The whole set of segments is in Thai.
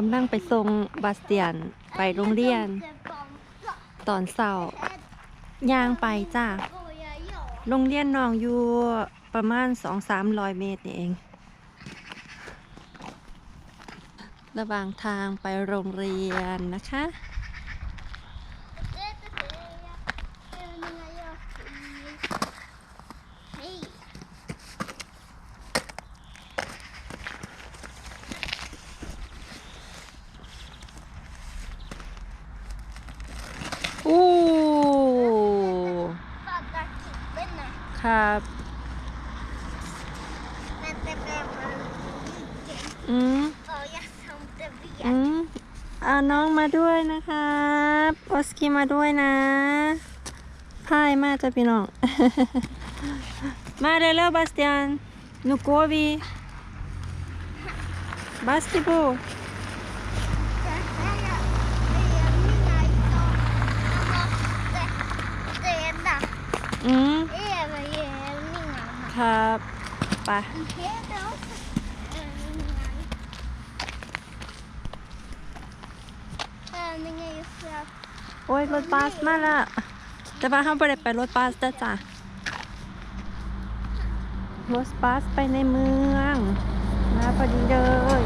กำลังไปส่งบาสเตียนไปโรงเรียน ตอนเสาร์ย่างไปจ้าโรงเรียนน้องอยู่ประมาณ2-300เมตรนี่เอง ระหว่างทางไปโรงเรียนนะคะ อู้ครับ อืมอืมเอาน้องมาด้วยนะครับออสกี้มาด้วยนะพายมาจ้ะพี่น้อง มาเร็วๆบาสเตียนนูโกวีบาสติบูอืมครับไป โอ้ยรถบัสมาและแต่ว่าเขาไม่ได้ไปรถบัสจ้ะจ้ะรถบัสไปในเมืองมาพอดีเลย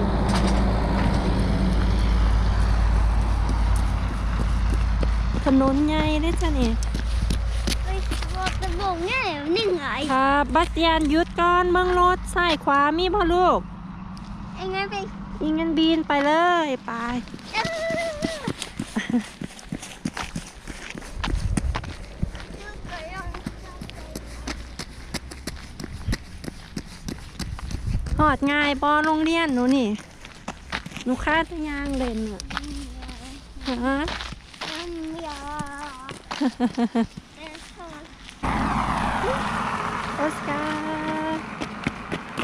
ถนนใหญ่เด้อจ้ะนี่ครับบัสเตียนหยุดก่อนเมืองรถซ้ายขวามีพ่อลูกอีเงินบีนไปเลยไปห อดง่ายบอโรงเรียนหนูนี่หนูคาดยางเล่นอะฮะออสการ์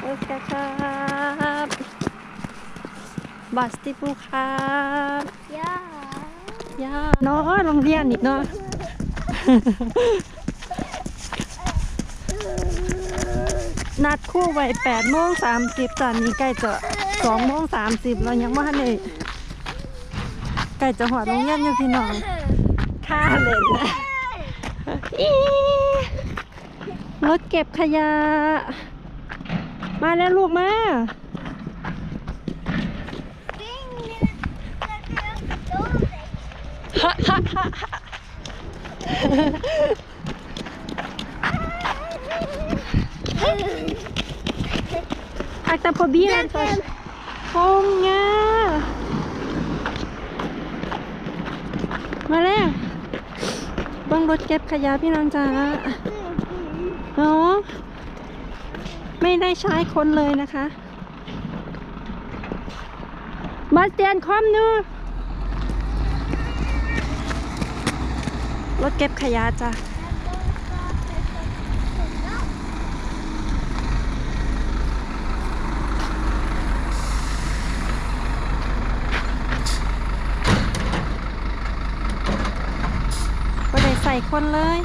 ออสการ์ครับบัสติปูครับย่าเนาะโรงเรียนอีกเนาะ นัดคู่ไว้แปดโมงสามสิบตอนนี้ใกล้จะสองโมงสามสิบเรายังว่าเลยใกล้จะหอดโรงเรียนอยู่พี่น้องค่าเล่นะรถเก็บขยะ มาแล้วลูกมา Akta på bilen först. Fånga! มาแล้วบังรถเก็บขยะพี่น้องจ๋าเนาะไม่ได้ใช้คนเลยนะคะมาสเตียนคอมนูรถเก็บขยะจ้ะ ก็ได้ใส่ คนเลย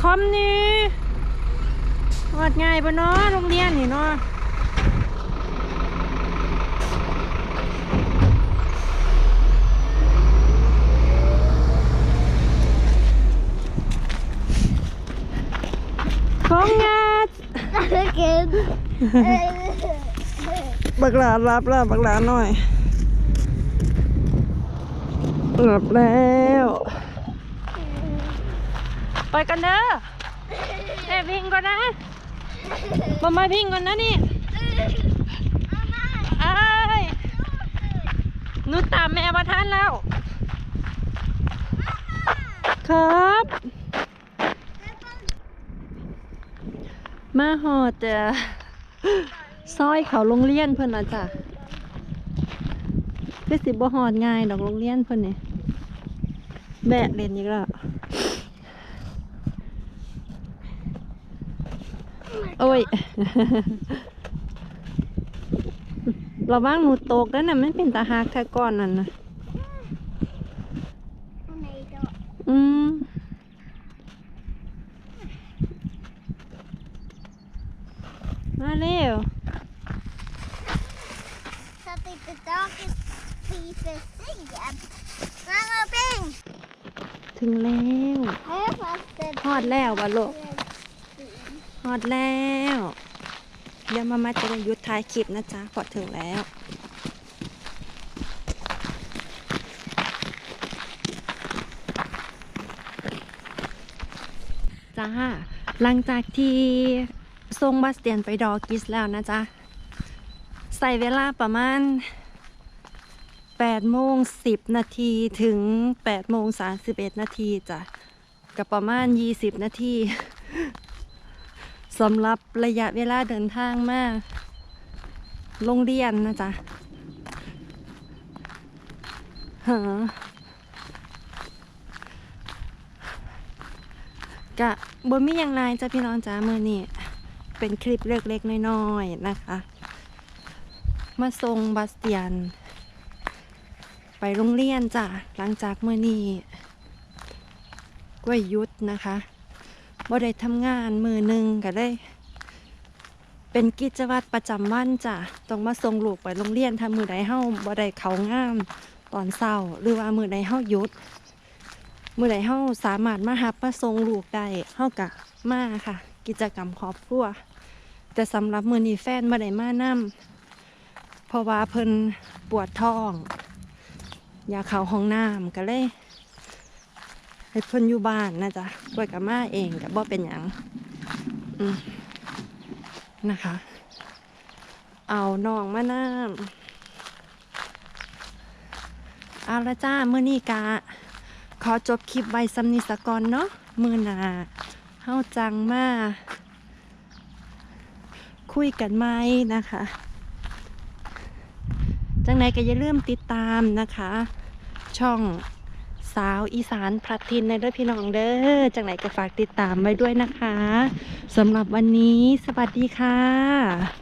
คอมนี่วัดง่ายปะเนาะโรงเรียนนี่เนาะของงาดบักหลารับแล้วบักหลาหน่อย หลับแล้ว ไปกันเด้อแม่พิงก่อนนะมามาพิงก่อนนะนี่ไอ้หนูตามแม่มาทันแล้ว ครับ มาหอดจ้ะซอยเขาโรงเรียนเพิ่อนนะจ้ะคือสิบ่หอดง่ายดอกโรงเรียนเพิ่อนเนี่ย แบะเล่นอีกแล้วโอ้ย เระวังหนูตกแล้วน่ะมันเป็นตาหักแท้ก่อนนั่นนะอืมมาเร็ว jag är precis. Mamma Bing! ถึงแล้วฮอดแล้ววะลูกฮอดแล้วเดี๋ยวมามาจะได้หยุดท้ายคลิปนะจ๊ะพอถึงแล้วจ้าหลังจากที่ทรงบาสเตียนไปดอกิสแล้วนะจ๊ะใส่เวลาประมาณ 8โมง10 นาทีถึง8โมง31 นาทีจ้ะกับประมาณ 20 นาทีสำหรับระยะเวลาเดินทางมาโรงเรียนนะจ๊ะฮะกะบ่มีอย่างไรจ้ะพี่น้องจ้ามือนี่เป็นคลิปเล็กๆน้อยๆนะคะ มาส่งบาสเตียน ไปโรงเรียนจ้ะหลังจากมือนี้ก็หยุดนะคะบ่ได้ทำงานมือหนึ่งก็ได้ เป็นกิจวัตรประจำวันจ้ะต้องมาส่งลูกไปโรงเรียนถ้ามือใดเฮาบ่ได้เขางามตอนเช้าหรือว่ามือใดเฮายุด มือใดเฮาสามารถมาหับมาส่งลูกได้เฮากะมาค่ะ กิจกรรมครอบครัวแต่สำหรับมือนี้แฟนบ่ได้มานํเพราะว่าเพิ่นปวดท้อง อยากเข้าห้องน้ำก็เลยให้เพิ่นอยู่บ้านนะจ๊ะกล้วยกับมาเองกับบ่เป็นหยังนะคะ เอาน้องมาน้ำเอาละจ้าเมื้อนี้กะขอจบคลิปไว้สำนิสกอนเนาะมือนาเฮาจังมาคุยกันไหมนะคะ จังไหนก็อย่าลืมติดตามนะคะ ช่องสาวอีสานพลัดทินในเด้อพี่น้องเด้อจังไหนก็ฝากติดตามไว้ด้วยนะคะสำหรับวันนี้สวัสดีค่ะ